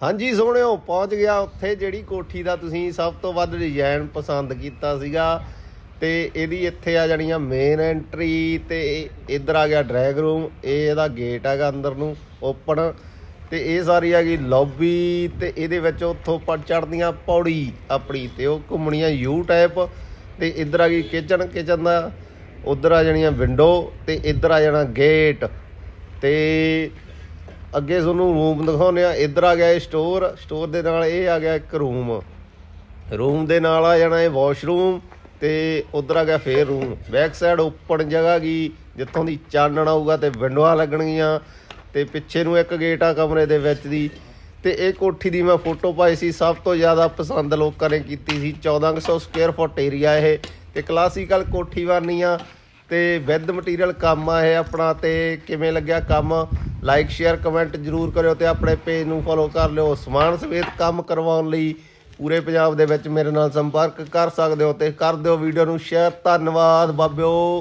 ਹਾਂਜੀ, ਸੋਹਣਿਓ, ਪਹੁੰਚ ਗਿਆ ਉੱਥੇ ਜਿਹੜੀ ਕੋਠੀ ਦਾ ਤੁਸੀਂ ਸਭ ਤੋਂ ਵੱਧ ਡਿਜ਼ਾਈਨ ਪਸੰਦ ਕੀਤਾ ਸੀਗਾ। ਤੇ ਇਹਦੀ ਇੱਥੇ ਆ ਜਾਣੀਆਂ ਮੇਨ ਐਂਟਰੀ ਤੇ ਇੱਧਰ ਆ ਗਿਆ ਡਰੈਗ ਰੂਮ ਇਹ ਇਹਦਾ ਗੇਟ ਹੈਗਾ ਅੰਦਰ ਨੂੰ ਓਪਨ ਤੇ ਇਹ ਸਾਰੀ ਹੈਗੀ ਲੌਬੀ ਤੇ ਇਹਦੇ ਵਿੱਚ ਉੱਥੋਂ ਪੜ ਚੜਦੀਆਂ ਪੌੜੀ ਆਪਣੀ ਤੇ ਉਹ ਘੁੰਮਣੀਆਂ ਯੂ ਟਾਈਪ ਤੇ ਇੱਧਰ ਆ ਗਈ ਕਿਚਨ ਕਿਚਨ ਦਾ। ਉਧਰ ਆ ਜਾਣੀਆਂ ਵਿੰਡੋ ਤੇ ਇੱਧਰ ਆ ਜਾਣਾ ਗੇਟ ਤੇ ਅੱਗੇ ਤੁਹਾਨੂੰ ਰੂਮ ਦਿਖਾਉਂਦੇ ਆ ਇੱਧਰ ਆ ਗਿਆ ਇਹ ਸਟੋਰ ਸਟੋਰ ਦੇ ਨਾਲ ਇਹ ਆ ਗਿਆ ਇੱਕ ਰੂਮ ਰੂਮ ਦੇ ਨਾਲ ਆ ਜਾਣਾ ਇਹ ਵਾਸ਼ਰੂਮ ਤੇ ਉਧਰ ਆ ਗਿਆ ਫੇਰ ਰੂਮ ਬੈਕ ਸਾਈਡ ਓਪਨ ਜਗ੍ਹਾ ਗਈ ਜਿੱਥੋਂ ਦੀ ਚਾਨਣ ਆਊਗਾ ਤੇ ਵਿੰਡੋਆਂ ਲੱਗਣਗੀਆਂ ਤੇ ਪਿੱਛੇ ਨੂੰ ਇੱਕ ਗੇਟ ਆ ਕਮਰੇ ਦੇ ਵਿੱਚ ਦੀ। ਤੇ ਇਹ ਕੋਠੀ ਦੀ ਮੈਂ ਫੋਟੋ ਪਾਈ ਸੀ, ਸਭ ਤੋਂ ਜ਼ਿਆਦਾ ਪਸੰਦ ਲੋਕਾਂ ਨੇ ਕੀਤੀ ਸੀ। 1400 ਸਕੁਅਰ ਫੁੱਟ ਏਰੀਆ ਇਹ। ਤੇ ਕਲਾਸੀਕਲ ਕੋਠੀ ਬਣਨੀ ਆ ਤੇ ਵਿਦ ਮਟੀਰੀਅਲ ਕੰਮ ਆ ਇਹ ਆਪਣਾ ਤੇ ਕਿਵੇਂ ਲੱਗਿਆ ਕੰਮ? ਲਾਈਕ ਸ਼ੇਅਰ ਕਮੈਂਟ ਜਰੂਰ ਕਰਿਓ ਤੇ ਆਪਣੇ ਪੇਜ ਨੂੰ ਫੋਲੋ ਕਰ ਲਿਓ। ਸਮਾਨ ਸਮੇਤ ਕੰਮ ਕਰਵਾਉਣ ਲਈ ਪੂਰੇ ਪੰਜਾਬ ਦੇ ਵਿੱਚ ਮੇਰੇ ਨਾਲ ਸੰਪਰਕ ਕਰ ਸਕਦੇ ਹੋ ਤੇ ਕਰ ਦਿਓ ਵੀਡੀਓ ਨੂੰ ਸ਼ੇਅਰ ਧੰਨਵਾਦ, ਬਾਬਿਓ।